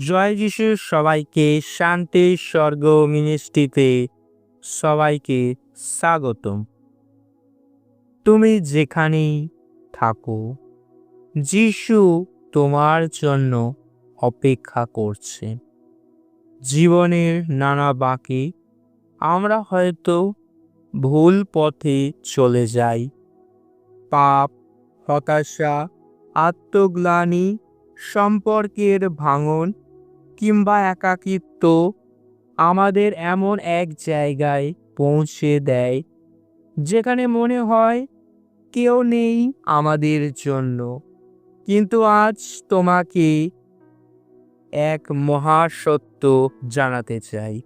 জয় যিশু সবাইকে শান্তি, স্বর্গ মিনিস্ট্রিতে সবাইকে স্বাগতম। তুমি যেখানেই থাকো, যিশু তোমার জন্য অপেক্ষা করছে। জীবনের নানা বাকি আমরা হয়তো ভুল পথে চলে যাই। পাপ, হতাশা, আত্মগ্লানি, সম্পর্কের ভাঙন কিংবা একাকিত্ব আমাদের এমন এক জায়গায় পৌঁছে দেয়, যেখানে মনে হয় কেউ নেই আমাদের জন্য। কিন্তু আজ তোমাকে এক মহাসত্য জানাতে চাই।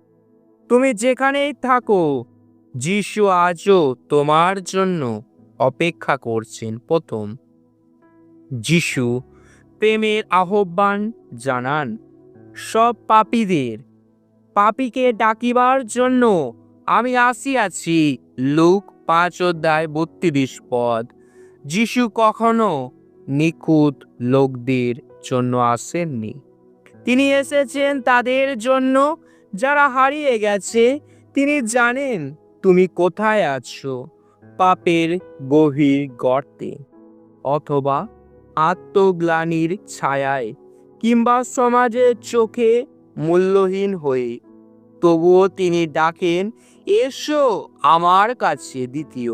তুমি যেখানেই থাকো, যিশু আজও তোমার জন্য অপেক্ষা করছেন প্রথম। যিশু প্রেমের আহ্বান জানান। সব পাপীদের। পাপীকে ডাকিবার জন্য আমি আসিয়াছি। লুক পাঁচ অধ্যায় বত্রিশ পদ। যিশু কখনো নিখুঁত লোকদের জন্য আসেননি। তিনি এসেছেন তাদের জন্য, যারা হারিয়ে গেছে। তিনি জানেন তুমি কোথায় আছো, পাপের গভীর গর্তে, অথবা আত্মগ্লানির ছায়ায়। কিংবা সমাজের চোখে মূল্যহীন হয়ে। তবুও তিনি ডাকেন, এসো আমার কাছে দ্বিতীয়।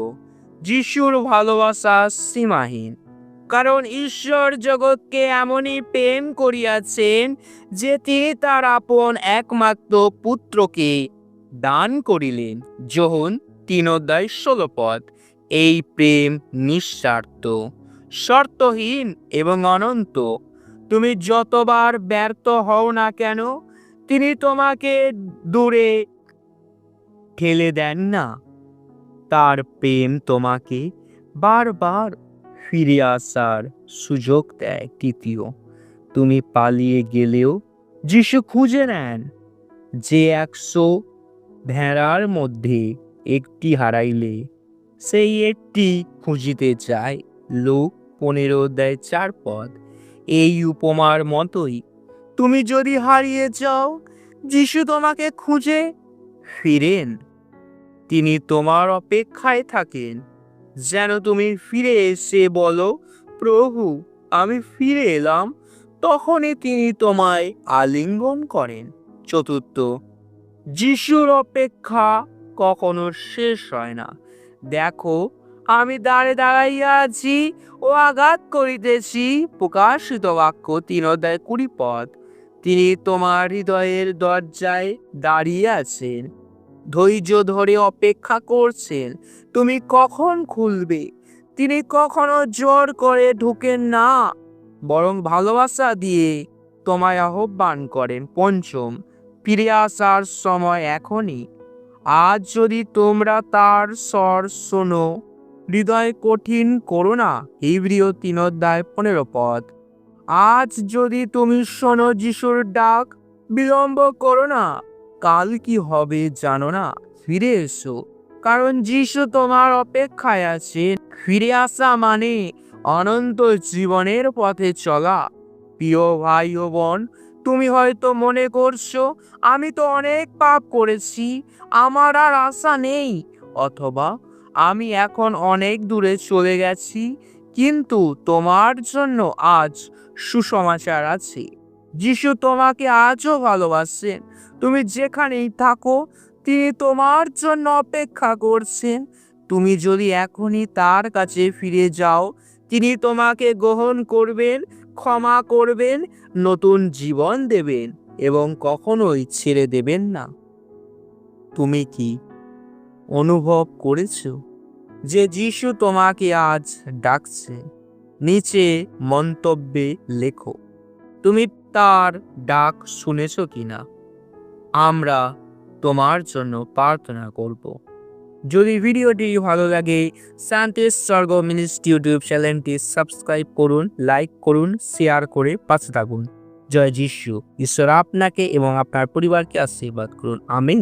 যিশুর ভালোবাসা সীমাহীন। কারণ ঈশ্বর জগৎকে এমনই প্রেম করিয়াছেন যে তিনি তার আপন একমাত্র পুত্রকে দান করিলেন। যোহন তিন অধ্যায় ষোলো পদ। এই প্রেম নিঃস্বার্থ, শর্তহীন এবং অনন্ত। তুমি যতবার ব্যর্থ হও না কেন, তিনি তোমাকে দূরে ঠেলে দেন না। তার প্রেম তোমাকে বারবার ফিরে আসার সুযোগ দেয়। তৃতীয়, তুমি পালিয়ে গেলেও যিশু খুঁজে নেন, যে একশো ভেড়ার মধ্যে একটি হারাইলে, সেই একটি খুঁজিতে চায়। লোক, পনেরো দেয় চার পদ। এই উপমার মতোই। তুমি যদি হারিয়ে যাও, যিশু তোমাকে খুঁজে ফিরেন। তিনি তোমার অপেক্ষায় থাকেন। যেন তুমি ফিরে এসে বলো, প্রভু, আমি ফিরে এলাম। তখনই তিনি তোমায় আলিঙ্গন করেন। চতুর্থ, যিশুর অপেক্ষা কখনো শেষ হয় না। দেখো আমি দাঁড়ে দাঁড়াইয়া আছি ও আঘাত করিতেছি, প্রকাশিত বাক্য তিন অধ্যায় কুড়ি পদ। তিনি তোমার হৃদয়ের দরজায় দাঁড়িয়ে আছেন, ধৈর্য ধরে অপেক্ষা করছেন, তুমি কখন খুলবে? তিনি কখনো জোর করে ঢুকেন না, বরং ভালোবাসা দিয়ে তোমায় আহ্বান করেন, পঞ্চম, ফিরে আসার সময় এখনই। আজ যদি তোমরা তার স্বর শোনো হৃদয় কঠিন করো না, হিব্রিয় তিন অধ্যায় পনেরো পদ। আজ যদি তুমি শোনো যিশুর ডাক, বিলম্ব করো না, কাল কি হবে জানো না, ফিরে এসো। কারণ যিশু তোমার অপেক্ষায় আছে, ফিরে আসা মানে অনন্ত জীবনের পথে চলা। প্রিয় ভাই ও বোন, তুমি হয়তো মনে করছ, আমি তো অনেক পাপ করেছি, আমার আর আশা নেই, অথবা আমি এখন অনেক দূরে চলে গেছি, কিন্তু তোমার জন্য আজ সুসমাচার আছে। যিশু তোমাকে আজও ভালোবাসেন। তুমি যেখানেই থাকো, তিনি তোমার জন্য অপেক্ষা করছেন। তুমি যদি এখনই তার কাছে ফিরে যাও, তিনি তোমাকে গ্রহণ করবেন, ক্ষমা করবেন, নতুন জীবন দেবেন এবং কখনোই ছেড়ে দেবেন না। তুমি কি অনুভব করেছ? যে যিশু তোমাকে আজ ডাকছে, নিচে মন্তব্যে লেখো, তুমি তার ডাক শুনেছ কিনা? আমরা তোমার জন্য প্রার্থনা করব। যদি ভিডিওটি ভালো লাগে শান্তির স্বর্গ মিনিস্ট ইউটিউব চ্যানেলটি সাবস্ক্রাইব করুন, লাইক করুন, শেয়ার করে পাশে থাকুন। জয় যিশু। ঈশ্বর আপনাকে এবং আপনার পরিবারকে আশীর্বাদ করুন। আমিন।